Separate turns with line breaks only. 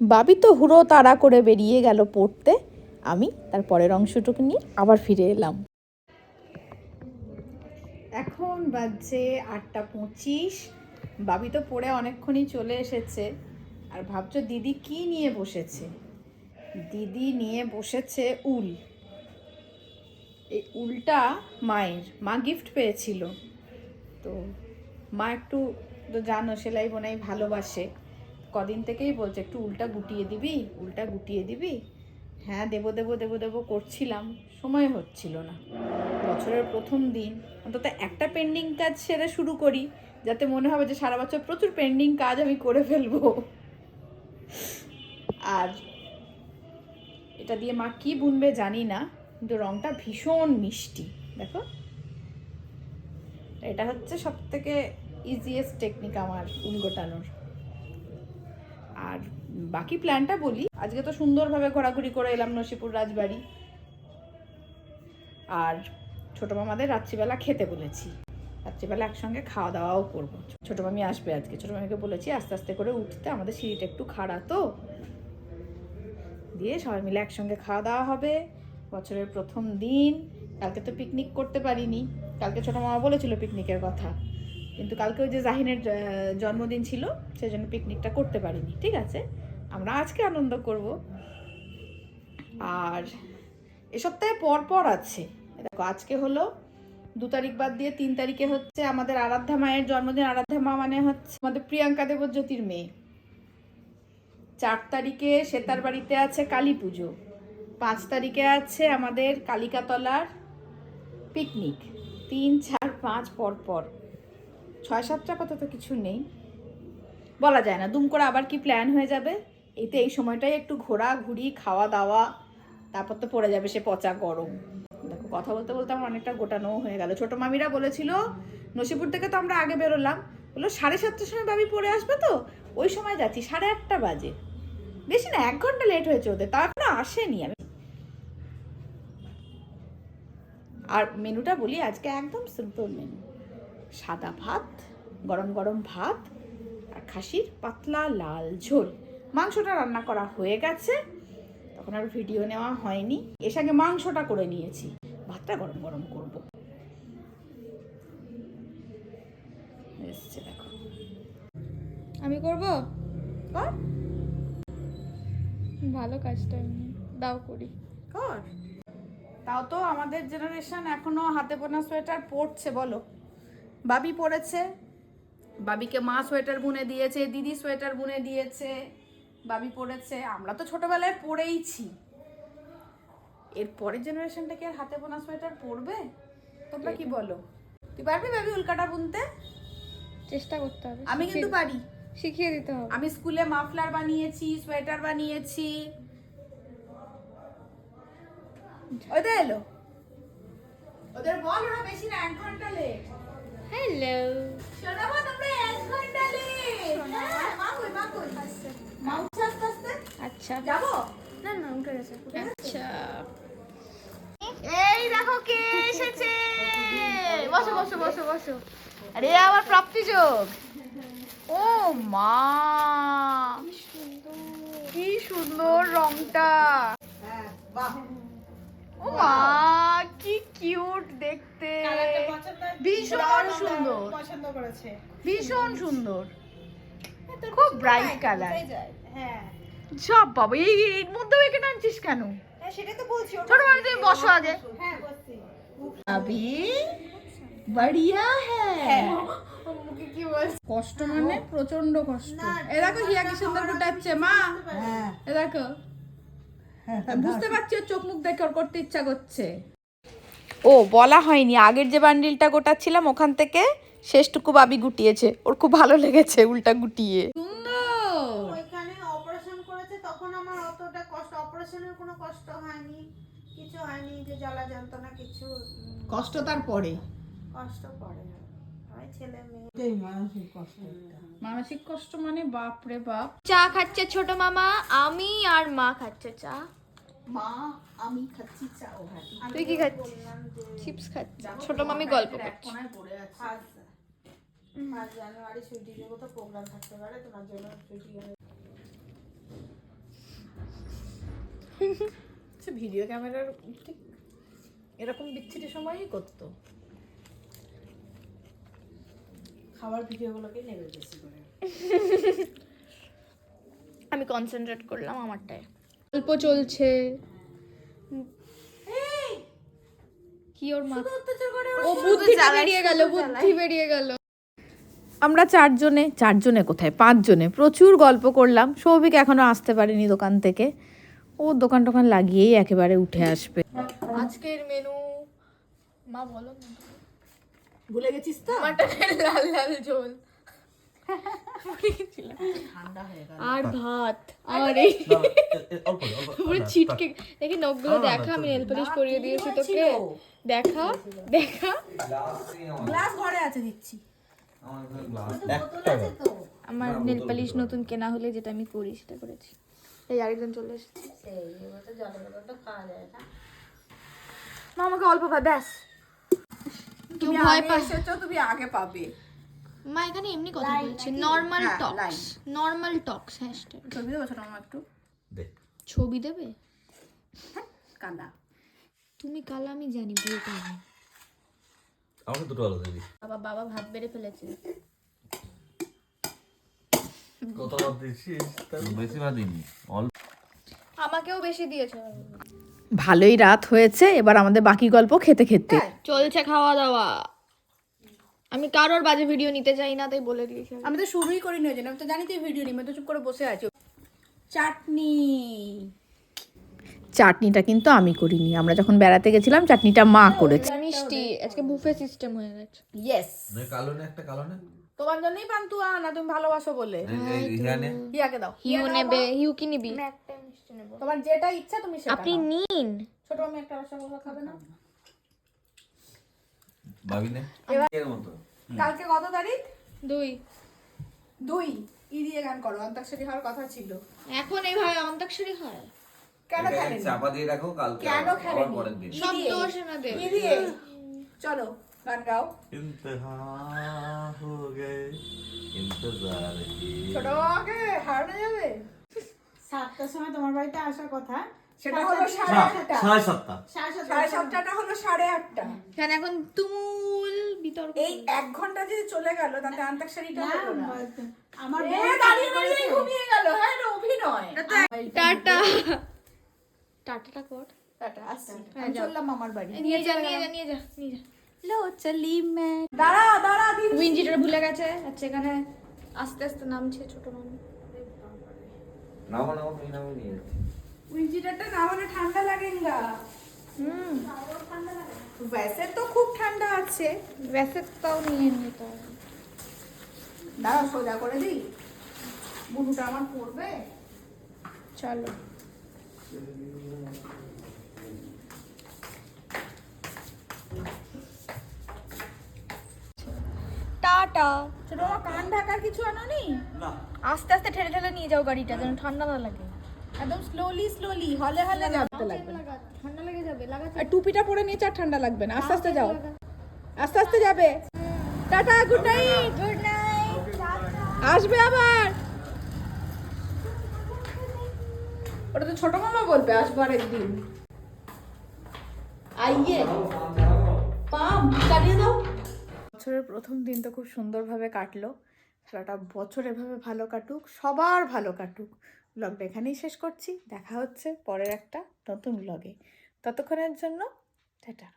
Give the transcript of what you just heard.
বাবি তো হুড়ো তাড়া করে বেরিয়ে গেল পড়তে। আমি তার পরের অংশটুকু নিয়ে আবার ফিরে এলাম। এখন বাজছে আটটা পঁচিশ। বাবি তো পড়ে অনেকক্ষণই চলে এসেছে। আর ভাবছ দিদি কি নিয়ে বসেছে? দিদি নিয়ে বসেছে উল। এই উলটা মায়ের, মা গিফট পেয়েছিল। তো মা একটু তো জানো, সেলাই বোনাই ভালোবাসে। কদিন থেকেই বলছে, একটু উলটা গুটিয়ে দিবি, উলটা গুটিয়ে দিবি? হ্যাঁ দেবো দেবো দেবো দেবো, করছিলাম, সময় হচ্ছিল না। বছরের প্রথম দিন, অন্তত একটা পেন্ডিং কাজ সেরে শুরু করি, যাতে মনে হবে যে সারা বছর প্রচুর পেন্ডিং কাজ আমি করে ফেলব। আর এটা দিয়ে মা কি বুনবে জানি না, কিন্তু রংটা ভীষণ মিষ্টি, দেখো। এটা হচ্ছে সব থেকে ইজিয়েস্ট টেকনিক আমার উল গোটানোর আর বাকি প্ল্যানটা বলি, আজকে তো সুন্দরভাবে ঘোরাঘুরি করে এলাম নসিপুর রাজবাড়ি। আর ছোটো মামাদের রাত্রিবেলা খেতে বলেছি। রাত্রিবেলা একসঙ্গে খাওয়া দাওয়াও করব। ছোটো মামি আসবে আজকে। ছোটো মামিকে বলেছি আস্তে আস্তে করে উঠতে, আমাদের সিঁড়িটা একটু খাড়া তো। দিয়ে সবাই মিলে একসঙ্গে খাওয়া দাওয়া হবে। বছরের প্রথম দিন। কালকে তো পিকনিক করতে পারিনি। কালকে ছোটো মামা বলেছিল পিকনিকের কথা। কিন্তু কালকে ওই যে জাহিনের জন্মদিন ছিল সেই জন্য পিকনিকটা করতে পারিনি, ঠিক আছে? আমরা আজকে আনন্দ করব। আর এ সপ্তাহে পর পর আছে। দেখো, আজকে হলো দু তারিখ বাদ দিয়ে তিন তারিখে হচ্ছে আমাদের আরাধ্যা মায়ের জন্মদিন। আরাধ্যা মা মানে হচ্ছে আমাদের প্রিয়াঙ্কা দেবজ্যোতির মেয়ে। চার তারিখে সেতার বাড়িতে আছে কালী পুজো। পাঁচ তারিখে আছে আমাদের কালিকাতলার পিকনিক তিন, চার, পাঁচ, পর পর। ছয় সাতটা কথা তো কিছু নেই। বলা যায় না, দুম করে আবার কি প্ল্যান হয়ে যাবে? এতে এই সময়টাই একটু ঘোরা ঘুরি খাওয়া দাওয়া তারপর তো পড়ে যাবে সে পচা গরম। দেখো, কথা বলতে বলতে আমার অনেকটা গোটানো হয়ে গেল। ছোট মামিরা বলেছিল, নসিপুর থেকে তো আমরা আগে বেরোলাম। বলল, সাড়ে সাতটার সময় বাবি পড়ে আসবে তো? ওই সময় যাচ্ছি, সাড়ে আটটা বাজে। বেশি না, এক ঘণ্টা লেট হয়েছে ওদের। তা এখনও আসেনি আমি। আর মেনুটা বলি, আজকে একদম সিম্পল মেনু সাদা ভাত গরম গরম ভাত আর খাসির পাতলা লাল ঝোল। মাংসটা রান্না করা হয়ে গেছে। তখন আর ভিডিও নেওয়া হয়নি। এর সঙ্গে মাংসটা করে নিয়েছি। ভাতটা গরম গরম করব। এসছে দেখো।
আমি করব?
কর।
ভালো কাজটা দাও করি।
কর। তাও তো আমাদের জেনারেশন এখনও হাতে বোনা সোয়েটার পরছে বলো। বাবি পরেছে। বাবিকে মা সোয়েটার বুনে দিয়েছে দিদি সোয়েটার বুনে দিয়েছে বাবি পরেছে। আমরা তো ছোটবেলায় পরেইছি। এর পরের জেনারেশনটা কি আর হাতে বোনা সোয়েটার পরবে? তোমরা কি বলো? তুই পারবি বাবি উল্কাটা বুনতে?
চেষ্টা করতে হবে
আমি কিন্তু পারি।
শিখিয়ে দিতে হবে।
আমি স্কুলে মাফলার বানিয়েছি সোয়েটার বানিয়েছি। ওদের এলো। ওদের বল ওরা বেশি না এক ঘণ্টা লেট
হ্যালো
হ্যাঁ
আচ্ছা।
যাব?
না না উঠে গেছে আচ্ছা।
এই দেখো কে এসেছে। বসো বসো বসো বসো। আরে আমার প্রাপ্তি যোগ। ও মা। কি সুন্দর। রংটা। ও মা। কি কিউট দেখতে। ভীষণ সুন্দর।
পছন্দ করেছে।
ভীষণ সুন্দর। খুব ব্রাইট কালার সব পাবো। এই এর মধ্যেও কেন?
হ্যাঁ
কষ্ট মানে প্রচণ্ড কষ্ট। এ দেখো হিয়া কি সুন্দর মা। এ দেখো। বুঝতে পারছি ওর চোখ মুখ দেখে ওর করতে ইচ্ছা করছে। ও বলা হয়নি। আগের যে বান্ডিলটা গোটাচ্ছিলাম ওখান থেকে শেষটুকু বাবি গুটিয়েছে। ওর খুব ভালো লেগেছে উল্টা গুটিয়ে।
ওইখানে অপারেশন করেছে তখন আমার অতটা কষ্ট অপারেশনের কোনো কষ্ট হয়নি কিছু হয়নি যে জ্বালা যন্ত্রণা কিছু।
কষ্ট তার পরে?
কষ্ট পড়ে ছেলে মেয়ে।
মানসিক কষ্ট মানে বাপ রে বাপ।
চা খাচ্ছে ছোট মামা আমি আর মা খাচ্ছে চা।
মা আমি খাচ্ছি চাও
তুই কি খাচ্ছিস? চিপস খাচ্ছিস? ছোট মামি গল্প করছে।
কোনায় পড়ে আছে।
ফার্স্ট ফার্স্ট জানুয়ারি ছুটি দেবো তো প্রোগ্রাম থাকতে পারে তোমার জন্য ছুটি
সে ভিডিও ক্যামেরার ঠিক এরকম বিচ্ছিরি সময়ই করতো।
খাবার ভিডিওগুলোকে নেবে বেশি করে।
আমি কনসেন্ট্রেট করলাম আমারটায়। গল্প চলছে। কি ওর মা? ও বুদ্ধি বেরিয়ে গেল বুদ্ধি বেরিয়ে গেল।
আমরা চারজনে চারজনে কোথায়? পাঁচজনে। প্রচুর গল্প করলাম। সৌভিক এখনও আসতে পারেনি দোকান থেকে। ও দোকান টোকান লাগিয়েই একেবারে উঠে আসবে।
আজকের মেনু মা বলো
ভুলে গেছিস তো?
মাটনের লাল লাল ঝোল। আর ভাত আর এই
অল্প অল্প
পুরো ছিটকে দেখি নখগুলো দেখা আমি নেল পালিশ করিয়ে দিয়েছি তোকে। দেখা দেখা।
গ্লাস ঘরে আছে দিচ্ছি। তো
আমার নেল পালিশ নতুন কেনা হলে যেটা আমি করি সেটা করেছি। এই আরেকজন চলে এসেছে।
সেই এবার তো জলের বোতলটা খাওয়া যায় না?
মা আমাকে অল্প ভাত ব্যাস।
তুমি
ভয়
এসেছ তুমি আগে পাবে।
মা এখানে এমনি কথা বলছে নর্মাল
হ্যাঁ,
টক্স. নর্মাল টক্স হ্যাশট্যাগ
ছবি দেবো ছোট আমার একটু।
দে।
ছবি দেবে?
কান্দা।
তুমি কাল আমি জানি বিয়েটা হবে
আমাকে দুটো আলো দিবি।
বাবা বাবা ভাত বেড়ে ফেলেছে।
কত ভাত দিছিস বেশি ভাত দিইনি। অল্প
আমাকেও বেশি দিয়েছে।
ভালোই রাত হয়েছে এবার আমাদের বাকি গল্প খেতে খেতে।
চলছে খাওয়া দাওয়া। আমি কারোর বাজে ভিডিও নিতে চাই না তাই বলে দিয়েছি আমি।
তো শুরুই করিনি ওই জন্য আমি তো জানি তুই ভিডিও নিই আমি তো চুপ করে বসে আছি। চাটনি। চাটনিটা কিন্তু আমি করিনি আমরা যখন বেড়াতে গেছিলাম চাটনিটা মা করেছে।
মিষ্টি আজকে বুফে সিস্টেম হয়ে গেছে।
ইয়েস
কালো নে একটা কালো নে
তোমার জন্যই পান্তু আনা তুমি ভালোবাসো বলে?
ইহানে
হিয়াকে দাও।
হিউ নেবে হিউ কি নিবি।
তোমার যেটা ইচ্ছা তুমি সেটা
আপনি নিন।
ছোট আমি একটা রসগোল্লা খাবে না?
ভাবি
কালকে কত তারিখ?
দুই।
দুই? ই দিয়ে গান করো অন্তাক্ষরী হওয়ার কথা ছিল।
এখন এইভাবে অন্তাক্ষরী হয়?
কেন খেলেন?
চাপা দিয়ে রাখো কালকে
কেন খেলেন?
পরের দিন।
না দে
ই দিয়ে। চলো গান গাও।
ইন্তহা হো গে। ইন্তজার কি
ছোট আগে হারনে যাবে?
সাতটার সময় তোমার বাড়িতে আসার কথা।
সেটা হলো সাড়ে আটটা।
সাড়ে সাতটা।
সাড়ে
সাতটাটা হলো সাড়ে আটটা।
কেন এখন তুমুল বিতর্ক।
এই এক ঘণ্টা যদি চলে গেল তাতে আন্তাক্ষরীটা হলো না।
আমার
দাঁড়িয়ে দাঁড়িয়ে ঘুমিয়ে গেল। হ্যাঁ অভিনয়।
টাটা। টাটাটা কর।
টাটা আসছি। চললাম আমার বাড়ি।
নিয়ে যা নিয়ে যা নিয়ে যা নিয়ে যা।
লো চলি মে দাঁড়া দাঁড়া দিন
ভুলে গেছে। আচ্ছা এখানে আস্তে আস্তে নামছে ছোট মানুষ
নাও নাও নিয়ে যাচ্ছি
উইন্টারটা না হলে ঠান্ডা লাগেঙ্গা
হুম
वैसे তো খুব ঠান্ডা আছে
वैसे তাও নিয়ে নিতে হবে
দাঁড়া সোজা করে দিই বুনুটা আমার পড়বে
চলো টাটা
ছোট মা কান ঢাকার কিছু আনোনি
না
আস্তে আস্তে ঠেলে ঠেলে নিয়ে যাও গাড়িটা যেন ঠান্ডা না লাগে
একদম স্লোলি স্লোলি হলে হলে যাতে লাগবে
ঠান্ডা লেগে যাবে লাগাতে
আর টুপিটা পরে নিচে আর ঠান্ডা লাগবে না। আস্তে আস্তে যাও। আস্তে আস্তে যাবে। Tata good night
good night
আসবে আবার। ওটা তো ছোট মামা বলবে আসবার একদিন। আইয়ে। পাম চালিয়ে দাও। বছরের প্রথম দিন তো খুব সুন্দরভাবে কাটলো। সারাটা বছর এভাবে ভালো কাটুক সবার ভালো কাটুক। ব্লগটা এখানেই শেষ করছি। দেখা হচ্ছে পরের একটা নতুন ব্লগে ততক্ষণের জন্য টাটা।